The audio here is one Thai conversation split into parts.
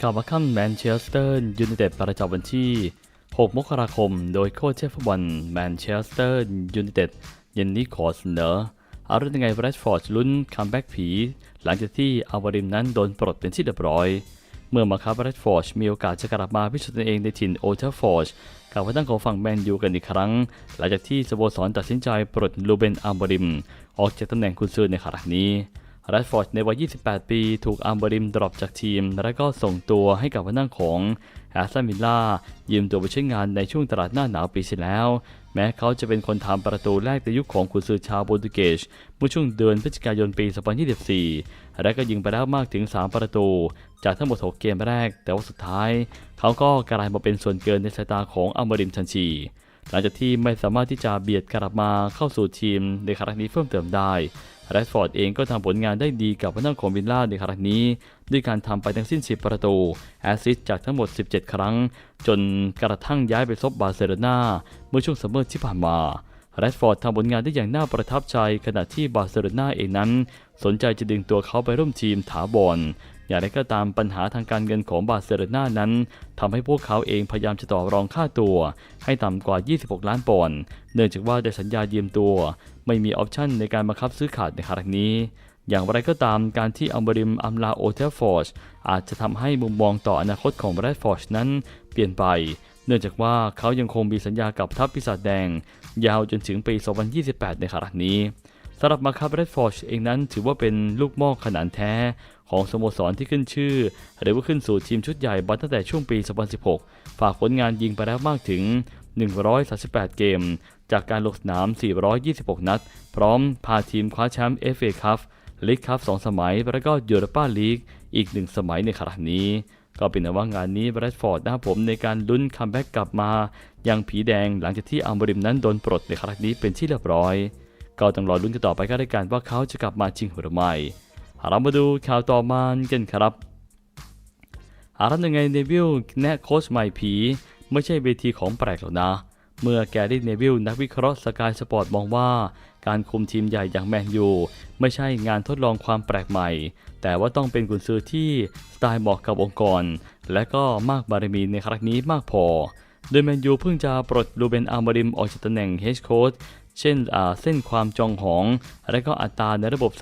ข่าวมาค่ำแมนเชสเตอร์ยูไนเต็ดประจำวันที่ 6 มกราคม โดยโค้ชเชฟบอลแมนเชสเตอร์ยูไนเต็ดเยนนี่ขอเสนอเอาเรื่องยังไงแรดฟอร์ดลุ้นคัมแบ็กผี หลังจากที่อาวาริมนั้นโดนปลดเป็นที่เรียบร้อย เมื่อมาคาบแรดฟอร์ดมีโอกาสจะกลับมาพิสูจน์ตนเองในถิ่นโอเทอร์ฟอร์ดกับว่าตั้งของฝั่งแมนยูกันอีกครั้ง หลังจากที่สโมสรตัดสินใจปลดลูเบนอัมบาริม ออกจากตำแหน่งกุนซือในครั้งนี้ รัดฟอร์ดในวัย 28 ปี ถูกอัมบริมดรอปจากทีม และก็ส่งตัวให้กับผู้นั่งของแอสตันวิลล่ายืมตัวไปใช้งานในช่วงตลาดหน้าหนาวปีที่แล้ว แม้เขาจะเป็นคนทำประตูแรกในยุคของกุนซือชาวโปรตุเกสเมื่อช่วงเดือนพฤศจิกายนปี 2024 และก็ยิงไปแล้วมากถึง 3 ประตู จากทั้งหมด 6 เกมแรก แต่ว่าสุดท้าย เขาก็กลายมาเป็นส่วนเกินในสายตาของอัมบริมทันทีหลังจากที่ไม่สามารถที่จะเบียดกลับมาเข้าสู่ทีมในครั้งนี้เพิ่มเติมได้ แรดฟอร์ดเองก็ทำผลงานได้ดีกับพนักของวิลล่าในครั้งนี้ ด้วยการทำไปทั้งสิ้น 10 ประตู แอสซิสจากทั้งหมด 17 ครั้ง จนกระทั่งย้ายไปซบบาร์เซโลนาเมื่อช่วงซัมเมอร์ที่ผ่านมาแรดฟอร์ดทำผลงานได้อย่างน่าประทับใจขณะที่บาร์เซโลนาเองนั้น สนใจจะดึงตัวเขาไปร่วมทีมถาบอล อย่างไรก็ตามปัญหาทางการเงินของบาร์เซโลนานั้นทำให้พวกเขาเองพยายามจะต่อรองค่าตัว ให้ต่ำกว่า 26 ล้านปอนด์เนื่องจากว่าได้สัญญายืมตัว ไม่มีออปชั่นในการบังคับซื้อขาดในครั้งนี้ อย่างไรก็ตามการที่อัมบริมอัมลาโอเทลฟอร์ชอาจจะทำให้มุมมองต่ออนาคตของแรดฟอร์ชนั้นเปลี่ยนไปเนื่องจากว่าเขายังคงมีสัญญากับทัพปีศาจแดง ยาวจนถึงปี 2028 ในครั้งนี้สำหรับมาคาเบรดฟอร์ชเองนั้นถือว่าเป็นลูกม้อขนาดแท้ ของสโมสรที่ขึ้นชื่อ หรือว่าขึ้นสู่ทีมชุดใหญ่มาตั้งแต่ช่วงปี 2016 ฝากผลงานยิงไปแล้วมากถึง 138 เกม จากการลงสนาม 426 นัด พร้อมพาทีมคว้าแชมป์ FA คัพลีกคัพ2สมัย และก็ยูโรปาลีกอีก 1 สมัยในครั้งนี้ก็เป็นว่างานนี้แรดฟอร์ดนะครับผมในการลุ้นคัมแบ็กกลับมายังผีแดงหลังจากที่อัมบริมนั้นโดนปลดในครั้งนี้เป็นที่เรียบร้อย ก็ต้องรอลุ้นกันต่อไปก็ได้การว่าเขาจะกลับมาจริงหรือไม่ เรามาดูข่าวต่อมากันครับอารับยังไงเนวิลแนะโค้ชใหม่ผี ไม่ใช่เวทีของแปลกหรอกนะ เมื่อแกรี่เนวิลนักวิเคราะห์สกายสปอร์ตมองว่า การคุมทีมใหญ่อย่างแมนยูไม่ใช่งานทดลองความแปลกใหม่ แต่ว่าต้องเป็นกุนซือที่สไตล์เหมาะกับองค์กร และก็มากบารมีในครั้งนี้มากพอ โดยแมนยูเพิ่งจะปลดลูเบนอาร์มาริมออกจากตำแหน่งเฮดโค้ช เช่นเส้นความจองหอง และก็อัตราในระบบ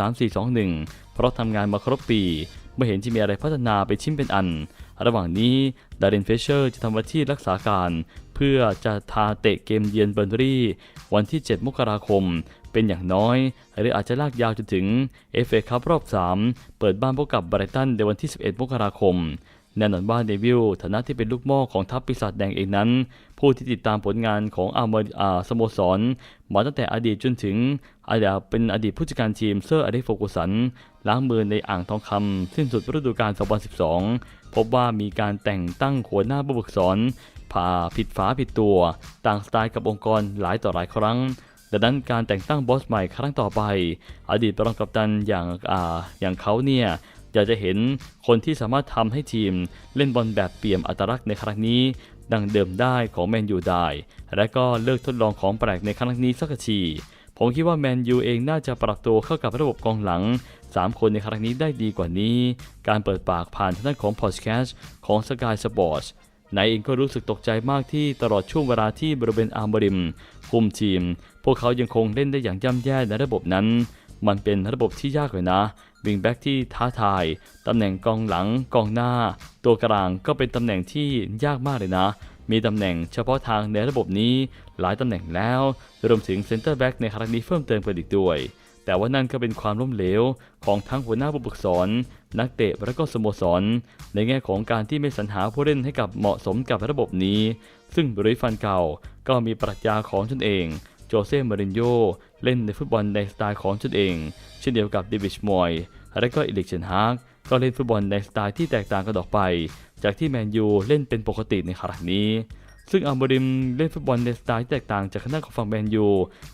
3-4-2-1 เพราะทำงานมาครบปี ไม่เห็นจะมีอะไรพัฒนาไปชิ้นเป็นอัน ระหว่างนี้ดารินเฟเชอร์จะทำหน้าที่รักษาการ เพื่อจะทาเตะเกมเยือนเบอร์รี่ วันที่ 7 มกราคม เป็นอย่างน้อย หรืออาจจะลากยาวจนถึง FA คัพรอบ 3 เปิดบ้านพบกับไบรตันในวันที่ 11 มกราคม แน่นอนว่าเดวิลฐานะที่เป็นลูกม้อของทัพปีศาจแดงเองนั้น ผู้ที่ติดตามผลงานของอาร์เมอาสโมสรมาตั้งแต่อดีตจนถึงอาจจะเป็นอดีตผู้จัดการทีมเซอร์อเดโฟกุสัน ล้างมือในอ่างทองคำสิ้นสุดฤดูกาล 2012 พบว่ามีการแต่งตั้งหัวหน้าผู้ฝึกสอนผ่าผิดฝาผิดตัว ต่างสไตล์กับองค์กรหลายต่อหลายครั้งดังนั้นการแต่งตั้งบอสใหม่ครั้งต่อไป อดีตรองกัปตันอย่างอ่าอย่างเขาเนี่ย อยากจะเห็นคนที่สามารถทำให้ทีมเล่นบอลแบบเปี่ยมอัตลักษณ์ในครั้งนี้ ดังเดิมได้ของแมนยูได้ และก็เลิกทดลองของแปลกในครั้งนี้สักทีผมคิดว่าแมนยูเองน่าจะปรับตัวเข้ากับระบบกองหลัง 3 คนในครั้งนี้ได้ดีกว่านี้ การเปิดปากผ่านทางด้านของพอดแคสต์ของ Sky Sports นายเองก็รู้สึกตกใจมากที่ตลอดช่วงเวลาที่บริเวณอาร์มบริม คุมทีม พวกเขายังคงเล่นได้อย่างย่ำแย่ในระบบนั้น มันเป็นระบบที่ยากเลยนะวิงแบ็กที่ท้าทาย ตำแหน่งกองหลังกองหน้า ตัวกลางก็เป็นตำแหน่งที่ยากมากเลยนะ มีตำแหน่งเฉพาะทางในระบบนี้ หลายตำแหน่งแล้ว รวมถึงเซนเตอร์แบ็กในครั้งนี้เพิ่มเติมกันอีกด้วย แต่ว่านั่นก็เป็นความล้มเหลวของทั้งหัวหน้าผู้ฝึกสอนนักเตะและก็สโมสร ในแง่ของการที่ไม่สรรหาผู้เล่นให้กับเหมาะสมกับระบบนี้ ซึ่งบริฟันเก่าก็มีปรัชญาของตนเอง โจเซ่ มารินโญเล่นในฟุตบอลในสไตล์ของตนเอง เช่นเดียวกับเดวิชมอย และก็อิลิกเชนฮาร์กก็เล่นฟุตบอลในสไตล์ที่แตกต่างกันออกไป จากที่แมนยูเล่นเป็นปกติในครั้งนี้ ซึ่งอัมบริมเล่นฟุตบอลในสไตล์แตกต่างจากคณะของฝั่งแมนยู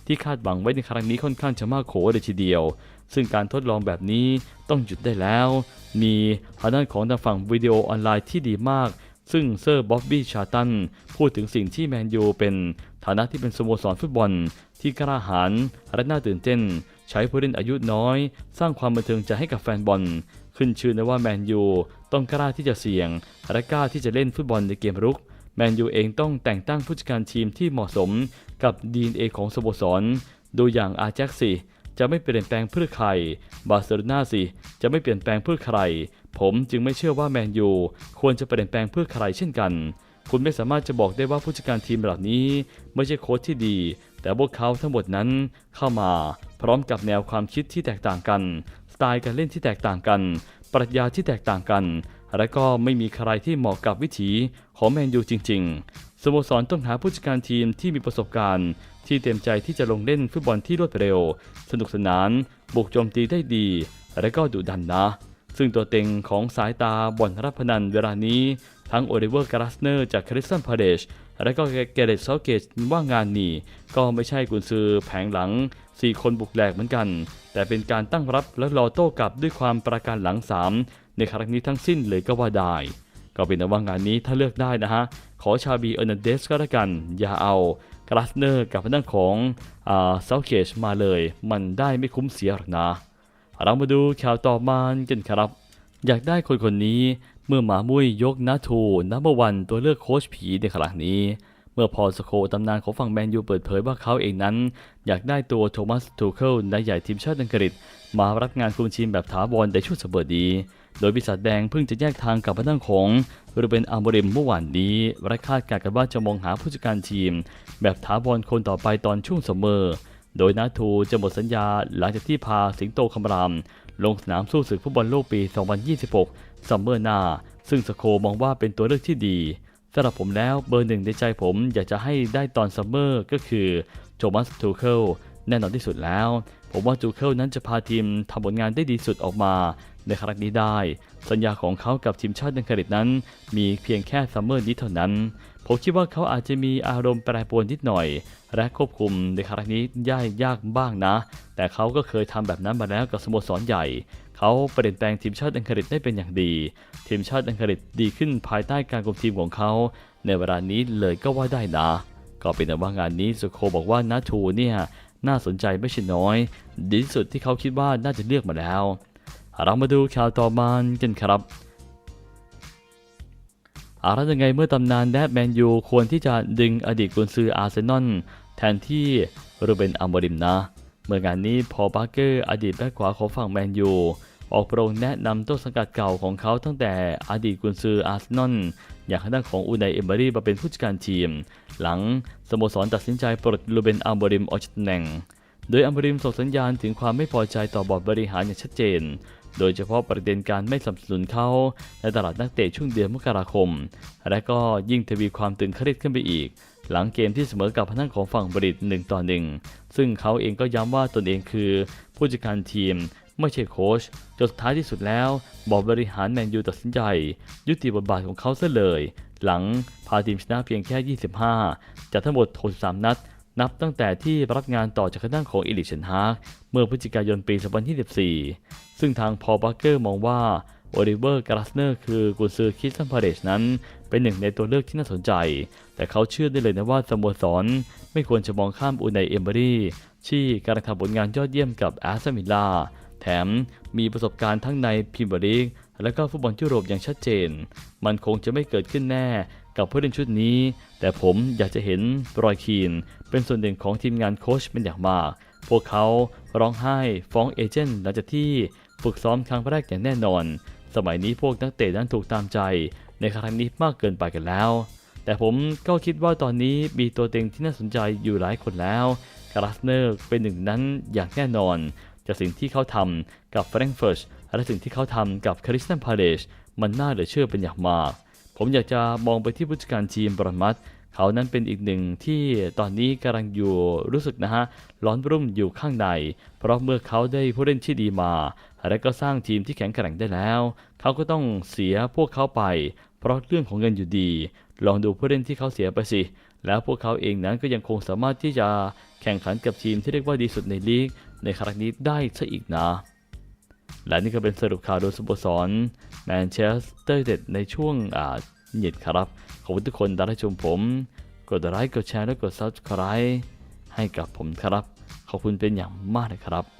ที่คาดหวังไว้ในครั้งนี้ค่อนข้างจะมากโขเลยทีเดียว ซึ่งการทดลองแบบนี้ต้องหยุดได้แล้ว มีทางด้านของทางฝั่งวิดีโอออนไลน์ที่ดีมาก ซึ่งเซอร์บ๊อบบี้ชาตันพูดถึงสิ่งที่แมนยูเป็นฐานะที่เป็นสโมสรฟุตบอล ที่กล้าหาญและน่าตื่นเต้น ใช้ผู้เล่นอายุน้อย สร้างความบันเทิงใจให้กับแฟนบอล ขึ้นชื่อนะว่าแมนยูต้องกล้าที่จะเสี่ยง และกล้าที่จะเล่นฟุตบอลในเกมรุกแมนยูเองต้องแต่งตั้งผู้จัดการทีมที่เหมาะสมกับดีเอของสโมสร ดูอย่างอาแจ็กสิ จะไม่เปลี่ยนแปลงเพื่อใคร บาร์เซโลนาสิจะไม่เปลี่ยนแปลงเพื่อใคร ผมจึงไม่เชื่อว่าแมนยูควรจะเปลี่ยนแปลงเพื่อใครเช่นกัน คุณไม่สามารถจะบอกได้ว่าผู้จัดการทีมเหล่านี้ ไม่ใช่โค้ชที่ดี แต่พวกเขาทั้งหมดนั้นเข้ามา พร้อมกับแนวความคิดที่แตกต่างกัน สไตล์การเล่นที่แตกต่างกัน ปรัชญาที่แตกต่างกัน และก็ไม่มีใครที่เหมาะกับวิถีของแมนยูจริง ๆสโมสรต้องหาผู้จัดการทีมที่มีประสบการณ์ ที่เต็มใจที่จะลงเล่นฟุตบอลที่รวดเร็ว สนุกสนาน บุกโจมตีได้ดี และก็ดุดันนะ ซึ่งตัวเต็งของสายตาบอนรับพนันเวลานี้ ทั้งโอลิเวอร์กราสเนอร์จากคริสตันพาเดชและก็เกเรตซาเกตว่างานนี้ก็ไม่ใช่กุนซือแผงหลัง 4 คนบุกแหลกเหมือนกัน แต่เป็นการตั้งรับและรอโต้กลับด้วยความประการหลัง 3 ในครั้งนี้ทั้งสิ้นเลยก็ว่าได้ ก็เป็นว่างานนี้ถ้าเลือกได้นะฮะ ขอชาบีเออร์นันเดสก็แล้วกัน อย่าเอา กราสเนอร์กับทางด้านของเซาเกจมาเลย มันได้ไม่คุ้มเสียหรอกนะ เรามาดูข่าวต่อมากันครับ อยากได้คนคนนี้เมื่อหมามุ้ยยกนาทูนัมเบอร์วันตัวเลือกโค้ชผีในครั้งนี้ มื่อพอสโคตำนานของฝั่งแมนยูเปิดเผยว่าเขาเองนั้น อยากได้ตัวโทมัสทูเคิลนายใหญ่ทีมชาติอังกฤษ มารับงานคุมทีมแบบถาวรในช่วงสัปดาห์นี้โดยปีศาจแดงเพิ่งจะแยกทางกับพนักของรูเบนอัลโมริมเมื่อวานนี้และคาดการณ์กันว่าจะมองหาผู้จัดการทีม แบบถาวรคนต่อไปตอนช่วงซัมเมอร์โดยนาทูจะหมดสัญญาหลังจากที่พาสิงโตคำราม ลงสนามสู้ศึกฟุตบอลโลกปี 2026 ซัมเมอร์หน้า ซึ่งสโคมองว่าเป็นตัวเลือกที่ดี สำหรับผมแล้วเบอร์หนึ่งในใจผมอยากจะให้ได้ตอนซัมเมอร์ก็คือโทมัสทูเคิลแน่นอนที่สุดแล้ว ผมว่าทูเคิลนั้นจะพาทีมทำผลงานได้ดีสุดออกมาในครั้งนี้ได้ สัญญาของเขากับทีมชาติอังกฤษนั้น มีเพียงแค่ซัมเมอร์นี้เท่านั้น ผมคิดว่าเขาอาจจะมีอารมณ์แปรปรวนนิดหน่อย และควบคุมในครั้งนี้ยายยากบ้างนะ แต่เขาก็เคยทำแบบนั้นมาแล้วกับสโมสรใหญ่ เขาเปลี่ยนแปลงทีมชาติอังกฤษได้เป็นอย่างดี ทีมชาติอังกฤษดีขึ้นภายใต้การคุมทีมของเขา ในเวลานี้เลยก็ว่าได้นะ ก็เป็นแต่ว่างานนี้สุโคบอกว่านาทูเนี่ยน่าสนใจไม่ใช่น้อย ดีที่สุดที่เขาคิดว่าน่าจะเลือกมาแล้ว เรามาดูข่าวต่อมากันครับอาแล้วยังไงเมื่อตำนานแดดแมนยูควรที่จะดึงอดีตกุนซืออาร์เซนอลแทนที่รูเบนอัมบริมนะ เมื่องานนี้พอบาร์เกอร์อดีตแบ็คขวาของฝั่งแมนยูออกโปรงแนะนำต้นสังกัดเก่าของเขาตั้งแต่อดีตกุนซืออาร์เซนอลอยากให้ด้านของอูนายเอมเบอรี่มาเป็นผู้จัดการทีม หลังสโมสรตัดสินใจปลดรูเบนอัมบริมออกจากตำแหน่ง โดยอัมบริมส่งสัญญาณถึงความไม่พอใจต่อบอร์ดบริหารอย่างชัดเจน โดยเฉพาะประเด็นการไม่สนับสนุนเขาในตลาดนักเตะช่วงเดือนมกราคม และก็ยิ่งทวีความตึงเครียดขึ้นไปอีก หลังเกมที่เสมอกับพนักของฝั่งบริตหนึ่งต่อหนึ่งซึ่งเขาเองก็ย้ำว่าตนเองคือ ผู้จัดการทีมไม่ใช่โค้ชจนสุดท้ายที่สุดแล้วบอร์ดบริหารแมนยูตัดสินใจ ยุติบทบาทของเขาซะเลย หลังพาทีมชนะเพียงแค่ 25 จากทั้งหมด 63 นัด นับตั้งแต่ที่รับงานต่อจากคณะของเอลิเชนฮาร์กเมื่อพฤศจิกายนปี 2024 ซึ่งทางพอลบัคเกอร์มองว่าโอลิเวอร์กราสเนอร์คือกุนซือคิสตันพาเดชนั้น เป็นหนึ่งในตัวเลือกที่น่าสนใจ แต่เขาเชื่อได้เลยนะว่าสโมสร ไม่ควรจะมองข้ามอูไนเอมเบอรี่ที่กำลังทำผลงานยอดเยี่ยมกับแอสตันวิลล่าแถมมีประสบการณ์ทั้งในพรีเมียร์ลีกและก็ฟุตบอลยุโรปอย่างชัดเจน มันคงจะไม่เกิดขึ้นแน่ กับผู้เล่นชุดนี้ แต่ผมอยากจะเห็นรอยคีน เป็นส่วนหนึ่งของทีมงานโค้ชเป็นอย่างมาก พวกเขาร้องไห้ฟ้องเอเจนต์หลังจากที่ฝึกซ้อมครั้งแรกอย่างแน่นอน สมัยนี้พวกนักเตะนั้นถูกตามใจ ในครั้งนี้มากเกินไปกันแล้ว แต่ผมก็คิดว่าตอนนี้มีตัวเต็งที่น่าสนใจอยู่หลายคนแล้วกราสเนอร์เป็นหนึ่งนั้นอย่างแน่นอนจากสิ่งที่เขาทำกับแฟรงก์เฟิร์ตและสิ่งที่เขาทำกับคริสตันพาเลชมันน่าเหลือเชื่อเป็นอย่างมาก ผมอยากจะมองไปที่ผู้จัดการทีมบรมัตเขานั้นเป็นอีกหนึ่งที่ตอนนี้กำลังอยู่รู้สึกนะฮะร้อนรุ่มอยู่ข้างใน เพราะเมื่อเขาได้ผู้เล่นที่ดีมา และก็สร้างทีมที่แข็งแกร่งได้แล้ว เขาก็ต้องเสียพวกเขาไป เพราะเรื่องของเงินอยู่ดี ลองดูผู้เล่นที่เขาเสียไปสิ แล้วพวกเขาเองนั้นก็ยังคงสามารถที่จะแข่งขันกับทีมที่เรียกว่าดีสุดในลีกในครั้งนี้ได้ซะอีกนะ และนี่ก็เป็นสรุปข่าวโดยสโมสรแมนเชสเตอร์เด็ดในช่วงเย็นครับ ขอบคุณทุกคนที่รับชมผม กดไลค์กดแชร์และกด Subscribe ให้กับผมครับ ขอบคุณเป็นอย่างมากเลยครับ